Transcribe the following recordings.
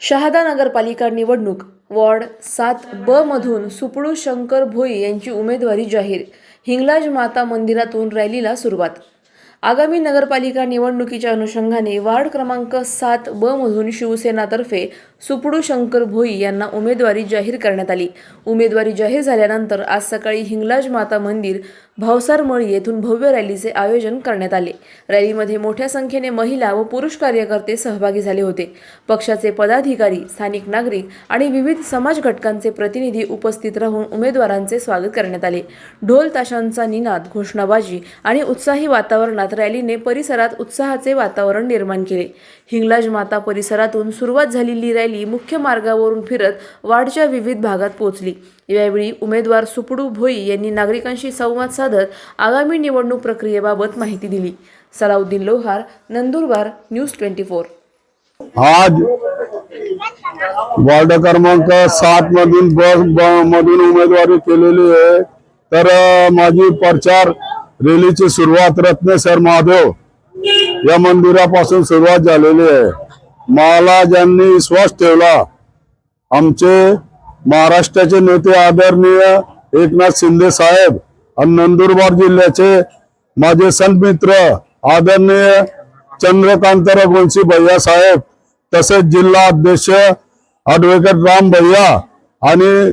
शहादा नगरपालिका निवडणूक वॉर्ड सात ब मधून सुपळू शंकर भोई यांची उमेदवारी जाहीर. हिंगलाज माता मंदिरातून रॅलीला सुरुवात. आगामी नगरपालिका निवडणुकीच्या अनुषंगाने वार्ड क्रमांक सात ब मधून शिवसेनातर्फे सुपडू शंकर भोई यांना उमेदवारी जाहीर करण्यात आली. उमेदवारी जाहीर झाल्यानंतर आज सकाळी हिंगलाज माता मंदिर भावसार मळी येथून भव्य रॅलीचे आयोजन करण्यात आले. रॅलीमध्ये मोठ्या संख्येने महिला व पुरुष कार्यकर्ते सहभागी झाले होते. पक्षाचे पदाधिकारी स्थानिक नागरिक आणि विविध समाज घटकांचे प्रतिनिधी उपस्थित राहून उमेदवारांचे स्वागत करण्यात आले. ढोल ताशांचा निनाद घोषणाबाजी आणि उत्साही वातावरणात रॅलीने परिसरात उत्साहाचे वातावरण निर्माण केले. हिंगलाज माता परिसरातून सुरुवात झालेली रॅली मुख्य मार्गावरून फिरत वाढच्या विविध भागात पोहोचली. यावेळी उमेदवार सुपडू भोई यांनी नागरिकांशी संवाद साधत आगामी निवडणूक प्रक्रियेबाबत माहिती दिली. Salauddin Lohar Nandurbar news twenty four. आज वार्ड क्रमांक सात मधून बस मधून उमेदवारी केलेली आहे. तर माझी प्रचार रॅलीची सुरुवात रत्नेश्वर महादेव या मंदिरापासून सुरुवात झालेली आहे. मला ज्यांनी विश्वास ठेवला. आमचे महाराष्ट्राचे नेते आदरणीय एकनाथ शिंदे साहेब आणि नंदुरबार जिल्ह्याचे माझे सन्मित्र आदरणीय चंद्रकांत रघुवंशी भैया साहेब तसेच जिल्हा अध्यक्ष ॲडव्होकेट राम भैया आणि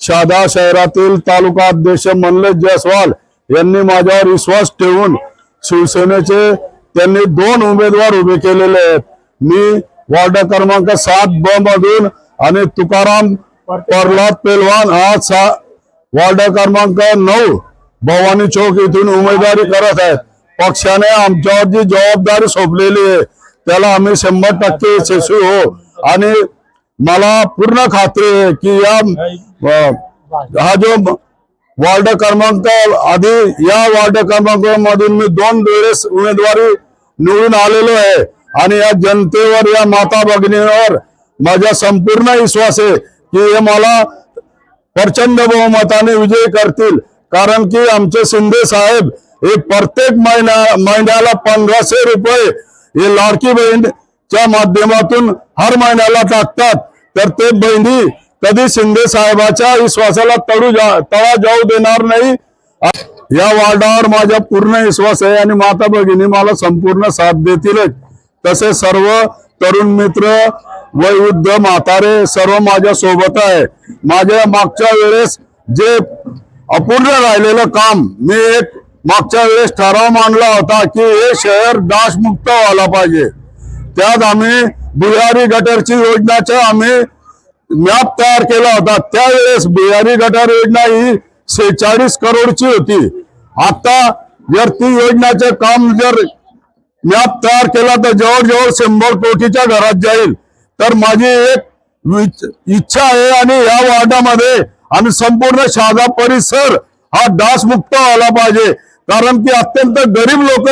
शहादा शहरातील तालुका अध्यक्ष मनलेश जयस्वाल यांनी माझ्यावर विश्वास ठेवून शिवसेनेचे त्यांनी दोन उमेदवार उभे केलेले आहेत. मी वार्ड क्रमांक सात ब मधून आणि तुकाराम प्रल्हाद पेलवान हा सा वार्ड क्रमांक नऊ भवानी चौक इथून उमेदवारी करत आहेत. पक्षाने आमच्यावर जी जबाबदारी सोपलेली आहे त्याला आम्ही शंभर टक्के यशस्वी हो. आणि मला पूर्ण खात्री आहे की या हा जो वार्ड क्रमांक आधी या वार्ड क्रमांकामधून मी दोन वेळेस उमेदवारी निवडून आलेलो आहे. आणि या जनतेवर या माता भगिनीवर माझा संपूर्ण विश्वास आहे की हे मला प्रचंड बहुमताने विजयी करतील. कारण की आमचे शिंदे साहेब हे प्रत्येक महिन्या महिन्याला पंधराशे रुपये हे लाडकी बहीणच्या माध्यमातून हर महिन्याला टाकतात. तर ते बहिणी कधी शिंदे साहेबाच्या विश्वासाला तळू जा तळा जाऊ देणार नाही. या वार्डावर माझा पूर्ण विश्वास आहे आणि माता भगिनी मला संपूर्ण साथ देतीलच तसे सर्व तरुण मित्र वयोवृद्ध म्हातारे सर्व माझ्या सोबत आहे. माझ्या मागच्या वेळेस जे अपूर्ण राहिलेलं काम. मी एक मागच्या वेळेस ठराव मांडला होता की हे शहर डासमुक्त व्हायला पाहिजे. त्यात आम्ही बिहारी गटरची योजनाचं आम्ही मॅप तयार केला होता. त्यावेळेस बिहारी गटार योजना ही सेहेचाळीस करोडची होती. आता जर ती योजनाचे काम जर मॅप तयार केला तर जवळजवळ शंभर कोटीच्या घरात जाईल. तर माझी एक विच- इच्छा आहे आणि या वार्डामध्ये आणि संपूर्ण शहादा परिसर हा डासमुक्त आला पाहिजे. कारण की अत्यंत गरीब लोक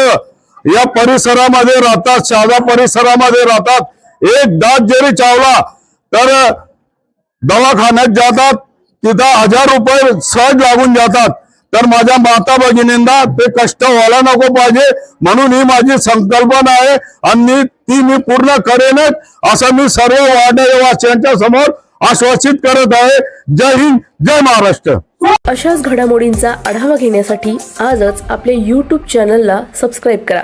या परिसरामध्ये राहतात शहादा परिसरामध्ये राहतात. एक डास जरी चावला तर दवाखान्यात जातात तिथं हजार रुपये सहज लागून जातात. तर माझ्या माता भगिनींना ते कष्ट व्हायला नको पाहिजे. म्हणून ही माझी संकल्पना आहे. आणि ती मी पूर्ण करेनच असं मी सर्व वार्डवासियांच्या समोर आश्वासित करत आहे. जय हिंद जय महाराष्ट्र. अशाच घडामोडींचा आढावा घेण्यासाठी आजच आपले यूट्यूब चॅनलला सबस्क्राईब करा.